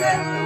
Trời ơi.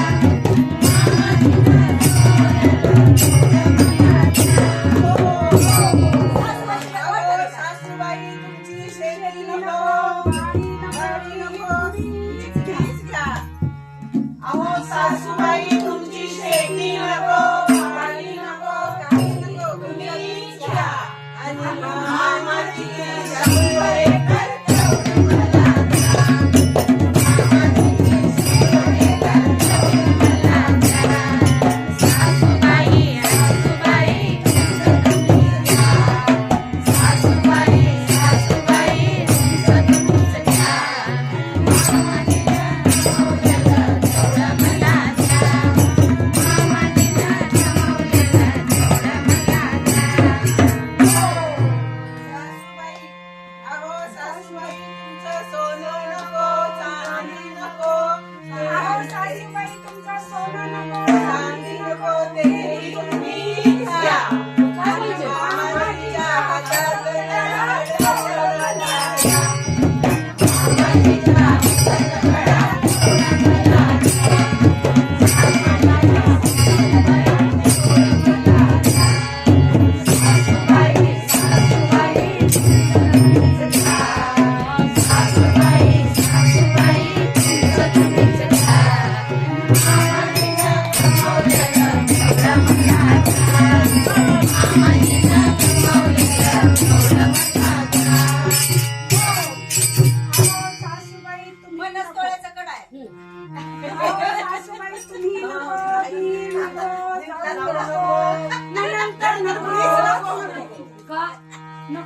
passo vai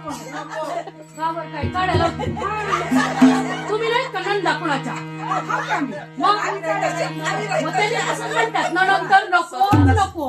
का बरं काय काढायला तुम्ही नाही का नंदा कुणाच्या? मग मग त्याने असं म्हणतात नंतर नको नको.